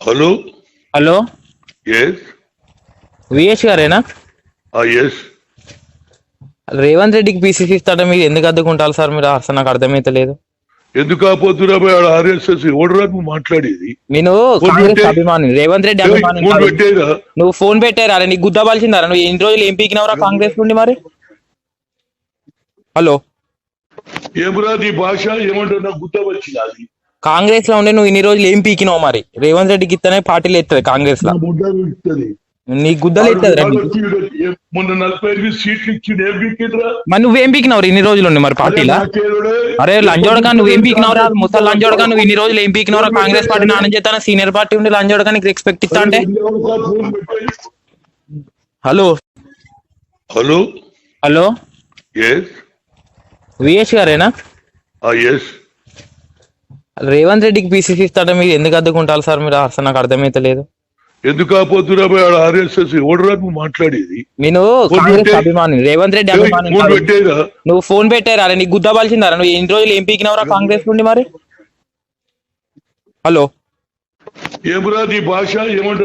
Hello? Hello? Yes VS గారేనా? Yes Revanth రెడ్డికి PCC ఇస్తాడ మీరు ఎందుకు అద్దుకుంటారు సార్? మీరు అసలు నాకు అర్థమైతే లేదు ఎందుకు ఆర్ఎస్ఎస్? నువ్వు మాట్లాడేది? నేను కాంగ్రెస్. అభిమాని. రేవంత్ రెడ్డి అభిమాని నువ్వు ఫోన్ పెట్టారా? నీ గుద్దబాల్సిందారా నువ్వు ఎన్ని రోజులు ఏం పీకినవరా కాంగ్రెస్ నుండి మరి? హలో? ఏమరా నీ భాష? ఏమంటావు నాకు వచ్చింది కాంగ్రెస్లో ఉండి నువ్వు ఇన్ని రోజులు ఏం పీకినావు మరి? రేవంత్ రెడ్డికి ఇస్తేనే పార్టీలు ఎత్తది కాంగ్రెస్లో నా గుద్దలు ఎత్తది మొన్న నలభై ఎనిమిది సీట్లు ఇచ్చిండు ఏం పీకిండ్రా? మరి నువ్వేం పీకినావు ఇన్ని రోజులు ఉండి మరి పార్టీలా? అరే లంజోడగా నువ్వు పీకినవరా ముసలి లంజోడగా నువ్వు ఇన్ని రోజులు ఏం పీకినవరా కాంగ్రెస్ పార్టీ నాన్న చేస్తాను సీనియర్ పార్టీ ఉండి లంజోడగా నీకు రెస్పెక్ట్ ఇస్తా అంటే? Hello. Hello. Hello. Yes VS గారేనా? ఎస్ రేవంత్ రెడ్డికి పీసీసీ ఇస్తాడ మీరు ఎందుకు అద్దుకుంటారు సార్? మీరు అసలు నాకు అర్థమైతే లేదు ఎందుకు ఆపోతున్నా ఆర్ఎస్ఎస్? నువ్వు మాట్లాడేది? నేను కాంగ్రెస్. అభిమాని రేవంత్ రెడ్డి అభిమాని ఫోన్ కాదు. పెట్టేరా? నువ్వు ఫోన్ పెట్టారా? నీ గుద్దబాల్సిందారా నువ్వు ఎన్ని రోజులు ఏం పీకినవరా కాంగ్రెస్ నుండి మరి? హలో. ఏమరా నీ భాష?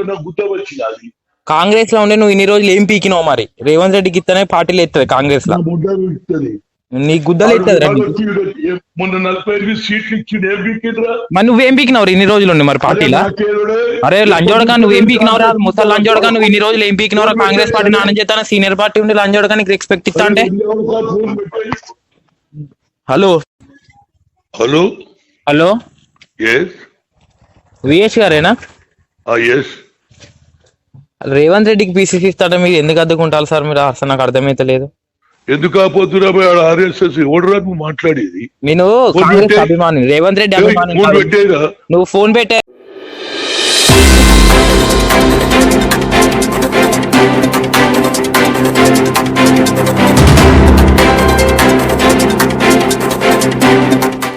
నాకు వచ్చింది కాంగ్రెస్లో ఉండి నువ్వు ఇన్ని రోజులు ఏం పీకినావు మరి? రేవంత్ రెడ్డికి ఇస్తేనే పార్టీలు ఎత్తది కాంగ్రెస్లో నా గుద్దలు మరి నువ్వేం పీకినావు ఇన్ని రోజులు ఉండి మరి పార్టీలా? అరే లంజోడగా నువ్వు ఏం పీకినవరా? ముసలి లంజోడగా నువ్వు ఇన్ని రోజులు ఏం పీకినవరా? కాంగ్రెస్ పార్టీ నాన్న చేస్తాను సీనియర్ పార్టీ ఉండి లంజోడగా నీకు రెస్పెక్ట్ ఇస్తా అంటే? Hello. Hello. Hello. Yes VS గారేనా? రేవంత్ రెడ్డికి పీసీసీ ఇస్తాడ మీరు ఎందుకు అద్దుకుంటారు సార్? మీరు అసలు నాకు అర్థమైతే లేదు ఎందుకు ఆపోతున్నా ఆర్ఎస్ఎస్ ఓడరా నువ్వు మాట్లాడేది? నేను. అభిమాని రేవంత్ రెడ్డి అభిమాని నువ్వు ఫోన్ పెట్టే